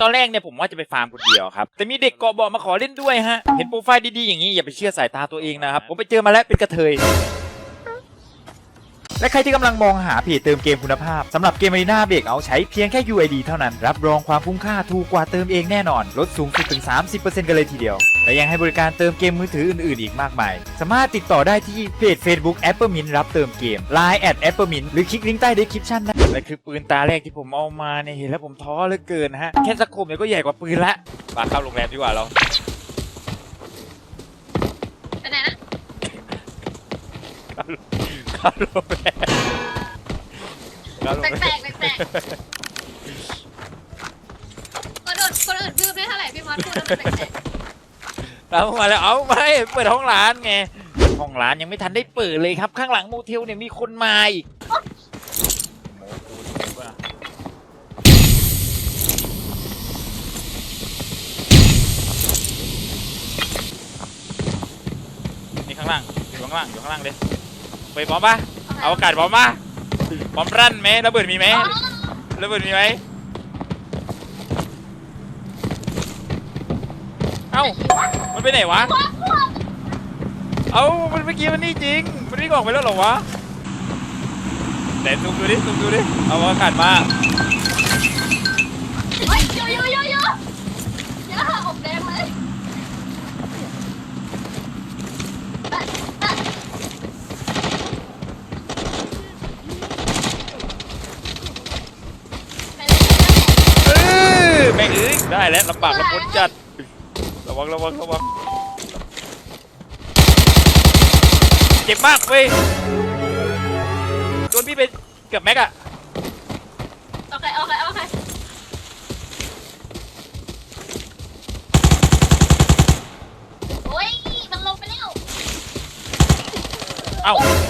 ตอนแรกเนี่ยผมว่าจะไปฟาร์มคนเดียวครับ แต่มีเด็กเกาะเบาะมาขอเล่นด้วยฮะ เห็นโปรไฟล์ดีๆอย่างนี้อย่าไปเชื่อสายตาตัวเองนะครับ ผมไปเจอมาแล้วเป็นกระเทย และใครที่กำลังมองหาเพจเติมเกมคุณภาพสำหรับเกม Arena b r e a k เอาใช้เพียงแค่ UID เท่านั้น รับรองความคุ้มค่าถูกกว่าเติมเองแน่นอน ลดสูงสุดถึง 30%กันเลยทีเดียว และยังให้บริการเติมเกมมือถืออื่นๆ อีกมากมาย สามารถติดต่อได้ที่เพจ Facebook a p p l e m i n t รับเติมเกม Line at a p p l e m i n t หรือคลิกลิงก์ใต้ description นะและคือปืนตาแรกที่ผมเอามาเนี่ยเห็นแล้วผมท้อเหลือเกินฮะแค่สโคมเนี่ยก็ใหญ่กว่าปืนละมาเข้าโรงแรมดีกว่าเราไปไหนนะ เข้าโรงแรมเข้าโรงแปลแรกมแปลกแปลกคนอื่นคนอื่นคืบได้เท่าไหร่พี่มอสพูดแล้วมันแปลกเรามาแล้วเอาไม่เปิดห้องร้านไงห้องร้านยังไม่ทันได้เปิดเลยครับ ข้างหลังโมเทลเนี่ยมีคนมาอีกโมกูนี่ว่านี่ข้างล่างอยู่ข้างล่างอยู่ข้างล่างเลย ไปพร้อมปะๆเอาอากาศพร้อมปะพร้อมรั่นไหมระเบิดมีไหมอ๋อระเบิดมีไหมเอ้ามันไปไหนวะเอ้ามันเมื่อกี้มันนี่จริงมันวิ่งออกไปแล้วเหรอวะแต่ซูมดูดิซูมดูดิเอาอากาศมา เฮ้ยเยอะเยอะเยอะเยอะเยอะอบแดงเลยตัดตัดไปเลย เอ อแม่งเอ้ยได้แล้วลำบากลำบนจัด ระวังระวังระวังเจ็บมากเว้ยโดนพี่ไปเกือบแม็กอะโอเคโอเคโอเคโอ้ยมันลงไปแล้ว เอ้าอย่า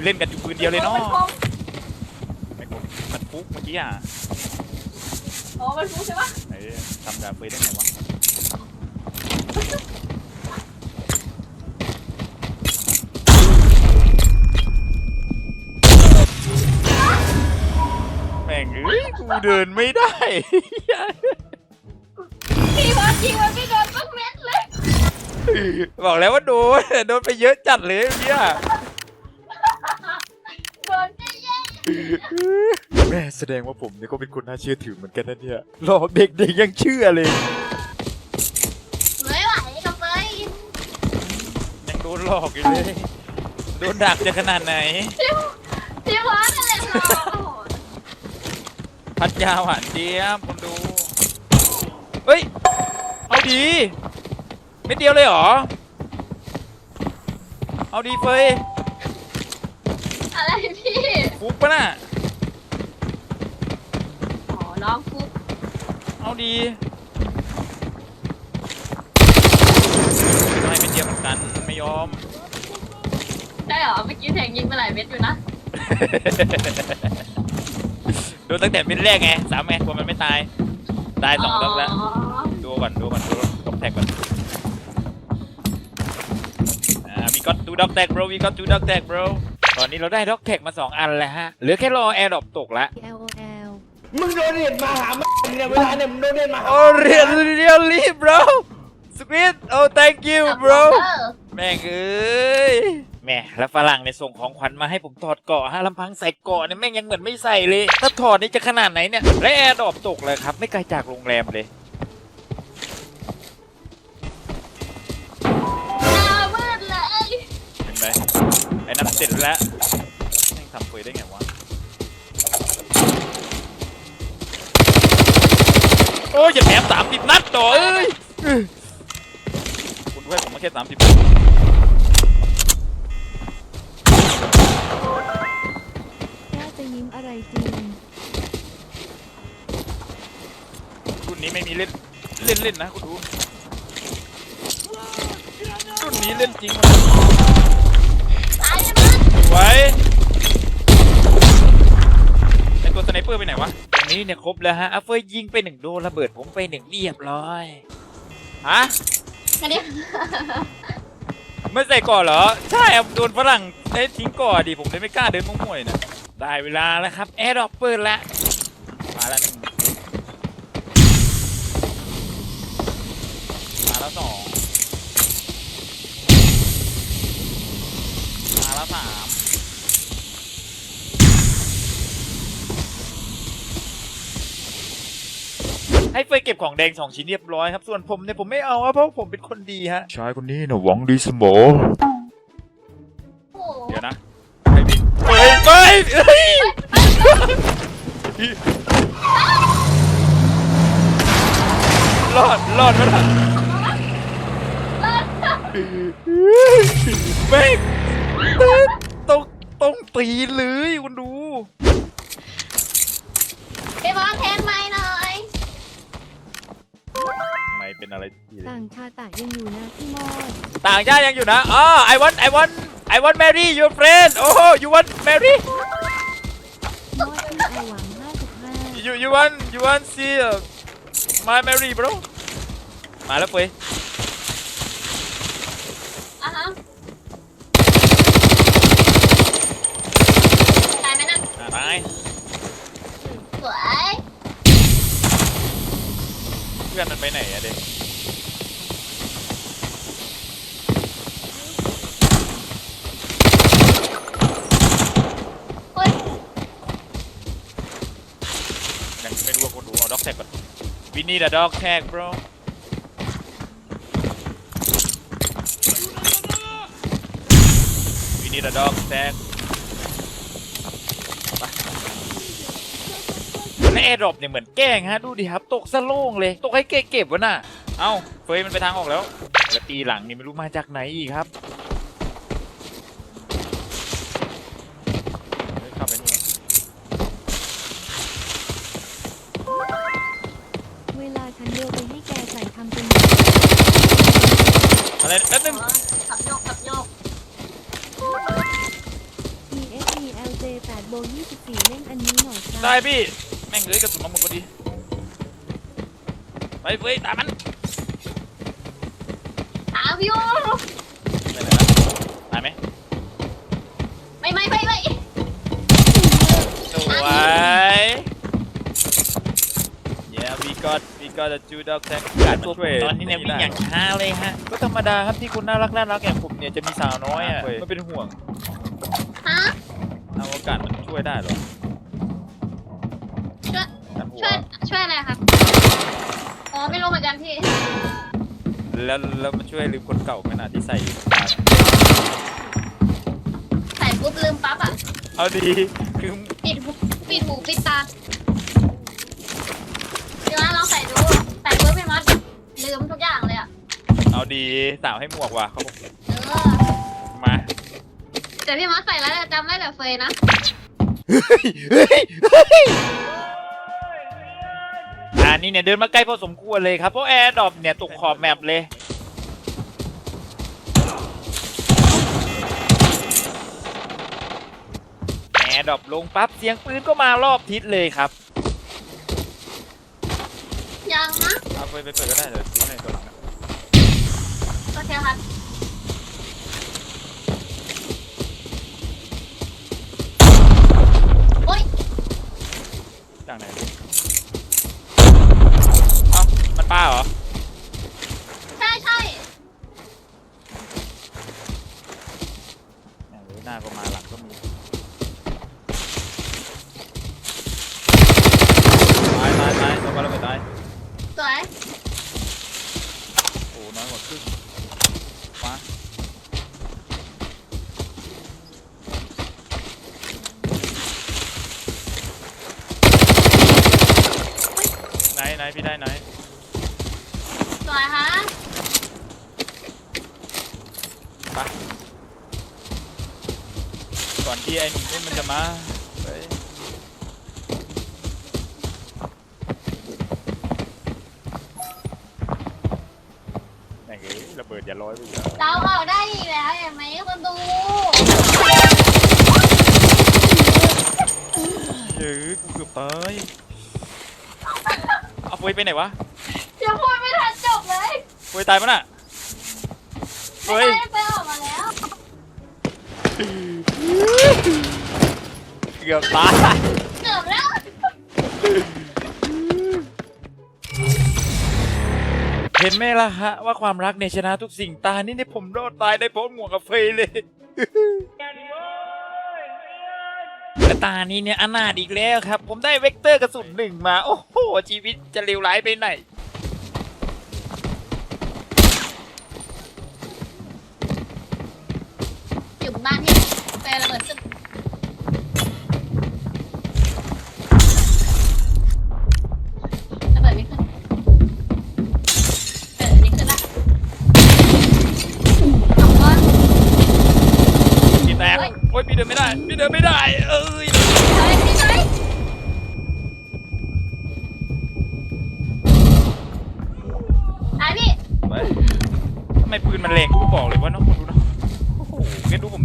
คือเล่นกันอยู่ปืนเดียวเลยเนาะมันคมไม่ผมมันฟุกเมื่อกี้อะอ๋อมันฟูใช่ปะเออทำแบบเฟยได้ไงวะแม่งเอ้ยกูเดินไม่ได้พี่บอสยิงมันไม่โดนสักเม็ดเลย บอกแล้วว่าโดนแต่โดนไปเยอะจัดเลยเมื่อ แม่แสดงว่าผมเนี่ยก็เป็นคนน่าเชื่อถือเหมือนกันนะเนี่ยหลอกเด็กๆยังเชื่อเลย ไม่ไหวกับเฟยยังโดนหลอกอยู่เลยโดนดักจะขนาดไหน พี่พี่บอสอะไรหรอโอ้โหพัดยาหวานเจี๊ยบคนดูเฮ้ย เอาดีเม็ดเดียวเลยเหรอ เอาดีเฟย พี่ฟุกปะน่ะอ๋อน้องฟุกเอาดีไม่เป็นเดียวเหมือนกันไม่ยอมได้เหรอเมื่อกี้แทงยิงไปหลายเม็ดอยู่นะโดนตั้งแต่เม็ดแรกไงสามไงกลัวมันไม่ตายตายสองรอบแล้ว ดูก่อนดูก่อนดูดอกแท็กก่อนอ่า we got two dog tag bro we got two dog tag bro ตอนนี้เราได้ด็อกแท็กมาสองอันแล้วฮะ เหลือแค่รอแอร์ดรอปตกละ LOL มึงโดนเรียนมาหาแม่งเนี่ยเวลาเนี่ยมึงโดนเรียนมาหาโอ้เรียลเรียลลี่ bro squid oh thank you bro แม่งเอ้ยแม่แล้วฝรั่งเนี่ยส่งของขวัญมาให้ผมถอดเกาะฮะลำพังใส่เกาะเนี่ยแม่งยังเหมือนไม่ใส่เลย ถ้าถอดนี่จะขนาดไหนเนี่ย และแอร์ดรอปตกเลยครับ ไม่ไกลจากโรงแรมเลย เสร็จแล้วแม่งทำเฟยได้ไงวะ โอ้ยอย่าแถมสามสิบนัดต่อเอ้ย คุณให้ผมมาแค่สามสิบแค่จะยิ้มอะไรจริง รุ่นนี้ไม่มีเล่น เล่นเล่นนะคุณดู รุ่นนี้เล่นจริงตาย เลยมั้งสวยไอตัวสไนเปอร์ไปไหนวะนี้เนี่ยครบแล้วฮะอาเฟยยิงไปหนึ่งโดนระเบิดผมไปหนึ่งเรียบร้อยฮะอันนี้ไม่ใส่ก่อนเหรอ ใช่ครับโดนฝรั่งได้ทิ้งก่อนดิผมเลยไม่กล้าเดินมั่วๆนะได้เวลาแล้วครับแอร์ดรอปเปิดแล้วมาแล้วหนึ่งมาแล้วสองมาแล้วสาม ให้เฟยเก็บของแดงสองชิ้นเรียบร้อยครับ ส่วนผมเนี่ยผมไม่เอาอะเพราะผมเป็นคนดีฮะ ชายคนนี้นะหวังดีเสมอโอ้โหเดี๋ยวนะไอ้พี่เฮ้ยเฮ้ยเฮ้ยรอดรอดไหมล่ะแม่งต้องต้องตีเลยคุณดู ไปบอลแทนไม่หน่อย ไม่เป็นอะไรที่เลยต่างชาตะยังอยู่นะพี่มอดต่างชาติยังอยู่นะอ๋อ I want I want I want marry your friend โอ้ you want marry มอดที่อาหวัง55 you you want you want see uh, my marry bro มาแล้วเฟ้ยอะฮะตายไหมนั่นอะนายสวยเพื่ อนมันไปไหนอะเด็กเฮ้ยยังไม่รู้ว่าคนดูเอาด็อกแท็กก่อนวินนี่ the dog tag bro วินนี่ the dog tag ไปและแอร์ดรอปเนี่ยเหมือน แกล้งฮะดูดิครับตกซะโล่งเลย ตกให้เก็บเก็บวะน่ะ เอ้าเฟยมันไปทางออกแล้วแล้วตีหลังนี่ไม่รู้มาจากไหนอีกครับเฮ้ยเข้าไปนู่นแล้วเวลาฉันเดียวไปให้แกใส่ทำเป็นอะไรแป๊บนึงขับโยกขับโยกมี SELJ 8โบ24เล่นอันนี้หน่อยครับได้พี่ แม่งเลยกระสุน มาหมดพอดี ไปเฟ้ยตามมันถามอยู่ไปไหนละตายไหมไม่ไม่ไม่ไม่สวย Yeah we got we got a two dog tag การตัวผมตอนนี้เนี่ยวิ่งอย่างช้าเลยฮะ ก็ธรรมดาครับที่คนน่ารักน่ารักอย่างผมเนี่ยจะมีสาวน้อยอะมันเป็นห่วงฮะ เอาอากาศมันช่วยได้เหรอช่วย กันหัวช่วยช่วยอะไรครับ อ๋อไม่รู้เหมือนกันพี่ แล้วแล้วมันช่วยลืมคนเก่าขนาดที่ใส่อยู่ใส่ปุ๊บลืมปั๊บอะ เอาดีคือปิดหูปิดหูปิดตาพี่ว่าลองใส่ดู ใส่ปุ๊บพี่มัดลืมทุกอย่างเลยอะ เอาดีสาวให้หมวกว่ะเขาบอกเออ มาแต่พี่มัดใส่แล้วจำได้แต่เฟยนะ อ่านี่เนี่ยเดินมาใกล้พอสมควรเลยครับเพราะแอร์ดรอปเนี่ยตกขอบแมปเลยแอร์ดรอปลงปั๊บเสียงปืนก็มารอบทิศเลยครับยังนะเอาไปไปเปิดก็ได้เดี๋ยวดูให้ตัวหลังนะโอเคครับ โอ๊ย จากไหนดูเอ้ามันป้าเหรอ ใช่ใช่ เนี่ยหน้า ก็มาหลังก็มีตายตายตายตัวก็ระเบิดตายสวยโอ้น้อยกว่าครึ่งมาไหนไหนพี่ได้ไหน สวยฮะ ไปก่อน ที่ไอ้หนุ่มนุ่นมันจะมาเฮ้ยแม่งเอ้ยระเบิดอย่าร้อยไปอีกแล้วเราเอาได้อีกแล้วเห็นไหมคนดูเฮ้ยกูเกือบตายเอาปุ้ยไปไหนวะเดี๋ยวพูดไม่ทันจบเลยเว้ยตายปะน่ะไม่เฮ้ย ได้ไปออกมาแล้ว เกือบตายเกือบแล้วเห็นไหมล่ะฮะว่าความรักเนี่ยชนะทุกสิ่งตานี่เนี่ยผมรอดตายได้เพราะหมวกกับเฟยเลยและตานี้เนี่ยอนาถอีกแล้วครับ ผมได้เวกเตอร์กระสุนหนึ่งมา โอ้โห ชีวิตจะเลวร้ายไปไหน อยู่บ้านที่แ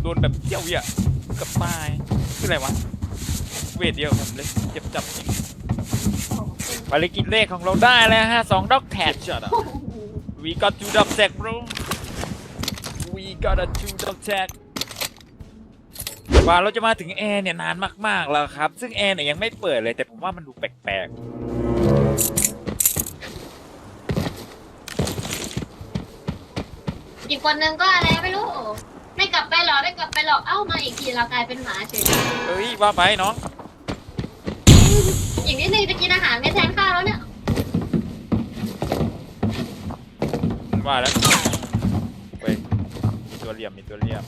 โดนแบบเที่ยวเหี้ยเกับตายคืออะไรวะ เวทเดียวผมเลยเจ็บจับจริงภารกิจเลขของเราได้แล้วฮะสองด็อกแท็ช็อตอะ we got two dog tag bro we got a two dog tag กว่าเราจะมาถึงแอร์เนี่ยนานมาก ๆ แล้วครับ ซึ่งแอร์เนี่ยยังไม่เปิดเลยแต่ผมว่ามันดูแปลกอีกคนนึงก็อะไรไม่รู้ ไม่กลับไปหรอกไม่กลับไปหรอกเอ้ามาอีกทีเรากลายเป็นหมาเฉยๆเอ้ยว่าไปน้องอีกนิดนึงจะกินอาหารไม่แทนข้าวแล้วเนี่ยว่าแล้วไปมีตัวเหลี่ยมมีตัวเหลี่ยม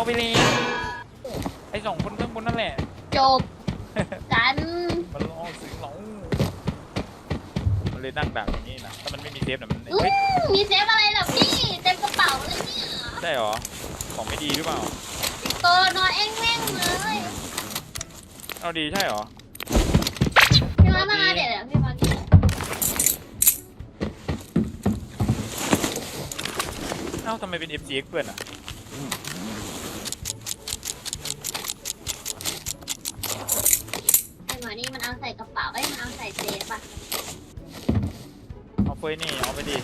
มันเอาไปแล้วไอ้สองคนข้างบนนั่นแหละ จบกัน มันล่อซื้อเรามันเลยนั่งดักอย่างนี้นะถ้ามันไม่มีเซฟนะมันอื้อเฮ้ยมีเซฟอะไรเหรอพี่ เต็มกระเป๋าเลยเนี่ยใช่เหรอของไม่ดีหรือเปล่าตัวนอนเอ็งแม่งเลยเอาดีใช่เหรอพี่มามาเดี๋ยวเดี๋ยวพี่มากินเอ้าทำไมเป็น FGX เพื่อนอะ ไอ้หมอนี่มันเอาใส่กระเป๋าไอ้ยมันเอาใส่เซฟอะ เอาเฟ ยนี่เอาไปดิ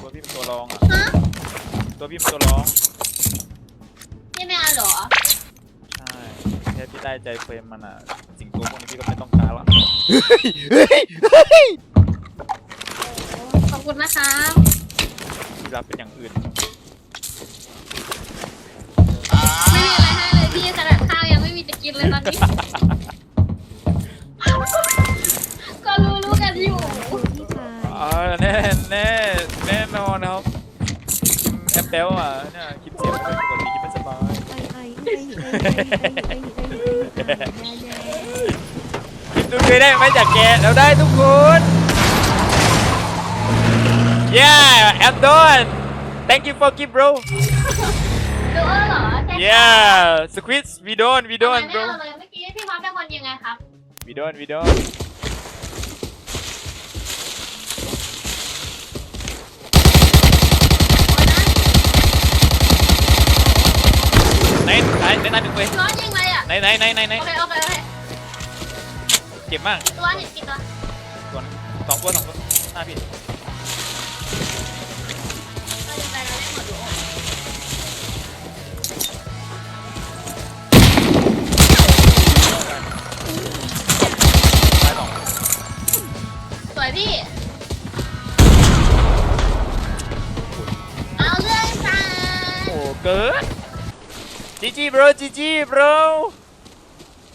ตัวพี่เป็นตัวรองอะฮะตัวพี่เป็นตัวรองพี่ไม่เอาเหรอ ใช่แค่พี่ได้ใจเฟรมมันอะสิ่งตัวพวกนี้พี่ก็ไม่ต้องการละขอบคุณนะครับพี่รับเป็นอย่างอื่นไม่มีอะไรให้เลยพี่ขนาดข้าวยังไม่มีจะกินเลยตอนนี้ แปลว่าเนี่ยคลิปเสียงไม่ปกติคลิปไม่สบายคลิปดูเคยได้ไหมจากแกแล้วได้ทุกคนเย้แอมดน thank you for keep bro ดูเอเหรอ yeah squeeze we don't we don't bro เมื่อกี้พี่พร้อมได้คนยังไงครับ we don't we don't โอ้ยนะไหนไหนไหนไหนเป็นเว้ยร้อนยิงเลยอะ ไหนไหนไหนไหนไหนโอเคโอเคโอเคเจ็บมากตัวเห็นกี่ตัวตัวสองตัวสองตัวหน้าพี่ จีจี bro จีจี bro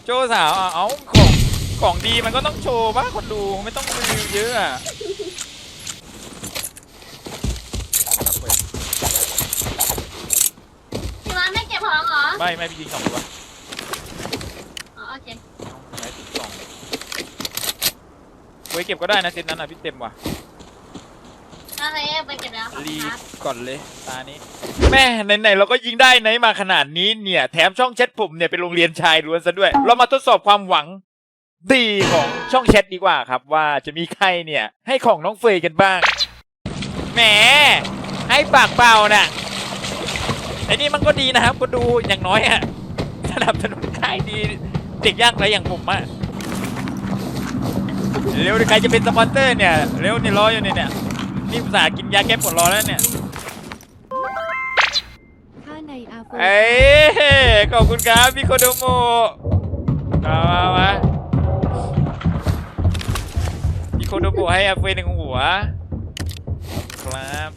โชว์สาวอะเอาของของดีมันก็ต้องโชว์บ้างคนดูไม่ต้องรีวิวเยอะอะครับเว้ยพี่วันไม่เก็บของเหรอไม่ไม่พี่ยิงสองตัวอ๋อโอเคไหนติดสองเว้ยเก็บก็ได้นะเซตนั้นอะพี่เต็มว่ะ เคไปกันแล้วรีครับก่อนเลยตานี้แม่ไหนๆเราก็ยิงได้ไหนมาขนาดนี้เนี่ย แถมช่องแชทผมเนี่ยเป็นโรงเรียนชายล้วนซะด้วย เรามาทดสอบความหวัง ดีของช่องแชทดีกว่าครับ ว่าจะมีใครเนี่ย ให้ของน้องเฟยกันบ้างแหมให้ปากเปล่าน่ะไอ้นี่มันก็ดีนะครับก็ดูอย่างน้อยอะสนับสนุนค่ายดีเด็กยากไรอย่างผมอะเร็วใครจะเป็นสปอนเซอร์เนี่ยเร็วนี่รออยู่เนี่ย นี่ยนี่อุตส่าห์กินยาแก้ปวดร้อนแล้วเนี่ย ถ้าในอาโฟเอ้ยขอบคุณครับพี่โคโดโมมามามาพี่โคโดโมให้อาเฟยหนึ่งหัว ครับ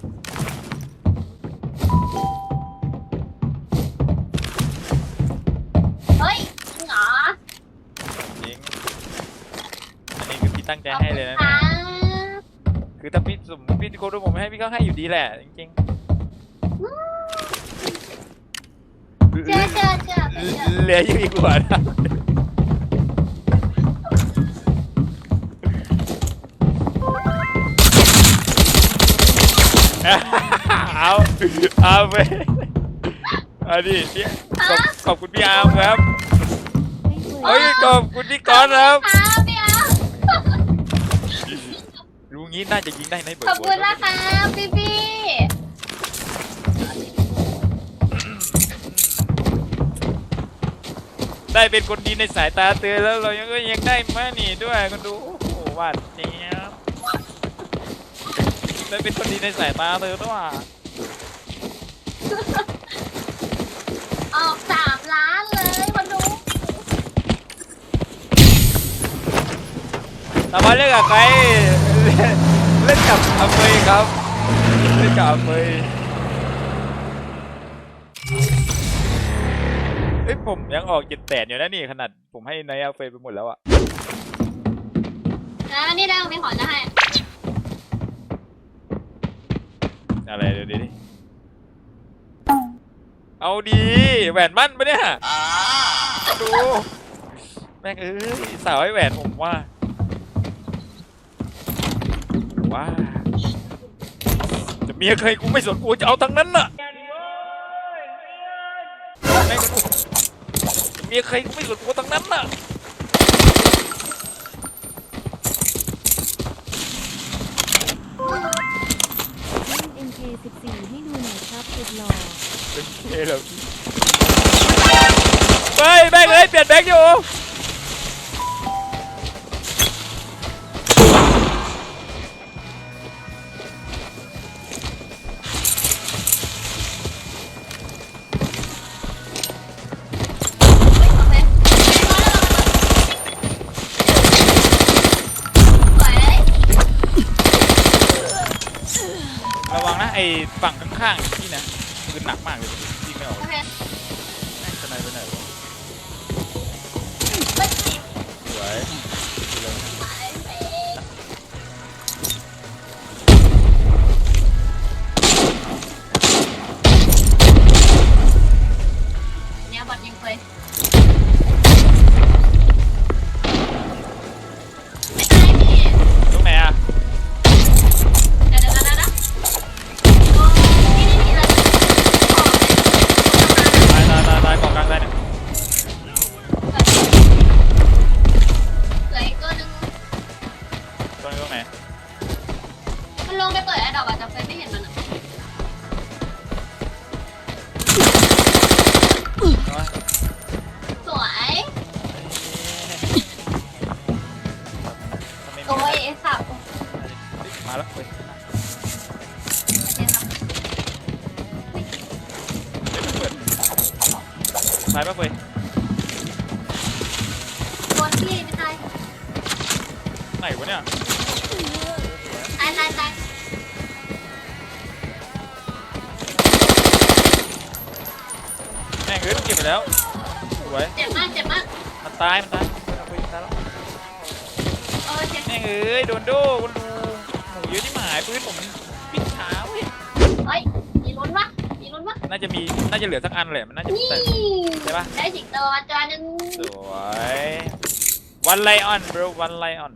เฮ้ยจริงเหรอ จริงอันนี้คือพี่ตั้งใจให้เลยนะ สมมติพี่โคโดโมไม่ให้พี่ก็ให้อยู่ดีแหละจริงเชื่อเชื่อเชื่อเชื่อๆเหลืออยู่อีกหัวนะเอาเอาไปเอาดิพี่ขอบขอบคุณพี่อาร์มครับให้เฟยเฮ้ยขอบคุณพี่ก๊อตครับ งี้น่าจะยิงได้ในเบิร์ขอบคุณนะคะพี่พี่ได้เป็นคนดีในสายตาเตือนแล้วเรายังก็ยังได้มานี่ด้วยคนดูโอ้โหหวานเจี๊ยบได้เป็นคนดีในสายตาเธอด้วยออกสามล้านเลยคนดูสามารถเล่นกับใคร เล่นกับอาเมยครับ เล่นกับอาเมยเอ้ยผมยังออกเจ็ดแปดอยู่นะนี่ขนาดผมให้นายอาเฟยไปหมดแล้วอะนะนี่ได้มีขอจะให้อะไรเดี๋ยวดิดิเอาดีแหวนมั่นปะเนี่ย ดู แม่งเอ้ยสาวให้แหวนผมว่า ว้าจะเมียใครกูไม่สนกูจะเอาทั้งนั้นน่ะแม่งกูจะเมียใครกูไม่สนกูทั้งนั้นน่ะเล่น MK14 ให้ดูหน่อยครับสุดหล่อเป็นเคแล้วเฮ้ยแบงค์เลยเปลี่ยนแบงค์อยู่ ฝั่งข้างๆนี่นะคือหนักมากเลยยิงไม่ออกโอเคแม่งจะไหนไปไหนวะไม่ติดสวย ตรงนี้ตรงไหนมันลงไปเปิดแอร์ดรอปอะแต่เฟยไม่เห็นมันอะเอาวะสวยทำไมโอ้ยไอ้สับมาแล้วเฮ้ยเดี๋ยวครับเดี๋ยวมันเปิดตายปะเฟ้ย แล้วสวยเจ็บมากเจ็บมากมันตายมันตายมันไปยิงตายแล้วเออเจ็บแม่เอ้ยโดนโดนดูหมูเยอะที่หมายปืนผมปิดช้าเว้ยเฮ้ยมีล้นวะมีล้นวะน่าจะมีน่าจะเหลือสักอันแหละมันน่าจะนี่แใช่ปะได้สิงโตมาตัวหนึ่งสวยวันไลออน bro วันไลออน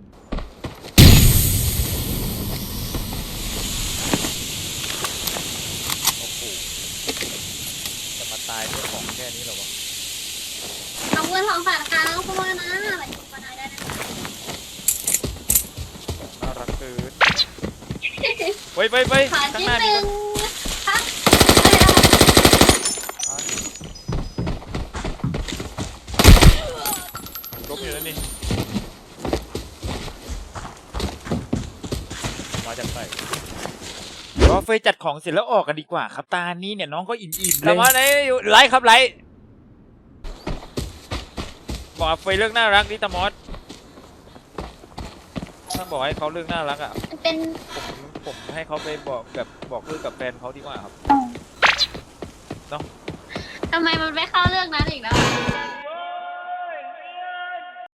โอ้โหจะมาตายด้วย บนสองฝาคาแล้วก็ว่านะอะไรก็ได้ได้น่ารักเกินเว้ยเว้ยเว้ยขอข้างที่หน้าหนี่นึ่งครับลบอยู่แล้วนี่มาจากไหนรอเฟยจัดของเสร็จแล้วออกกันดีกว่าครับตานี้เนี่ยน้องก็อิ่มๆแล้วมาไหนอยู่ไลฟ์ครับไลฟ์ บอกเฟยเรื่องน่ารักดิตามอสถ้าบอกให้เขาเรื่องน่ารักอะมันเป็นผมผมให้เขาไปบอกแบบบอกเลิกกับแฟนเขาดีกว่าครับ ทำไมมันไม่เข้าเรื่องนั้นอีกแล้ว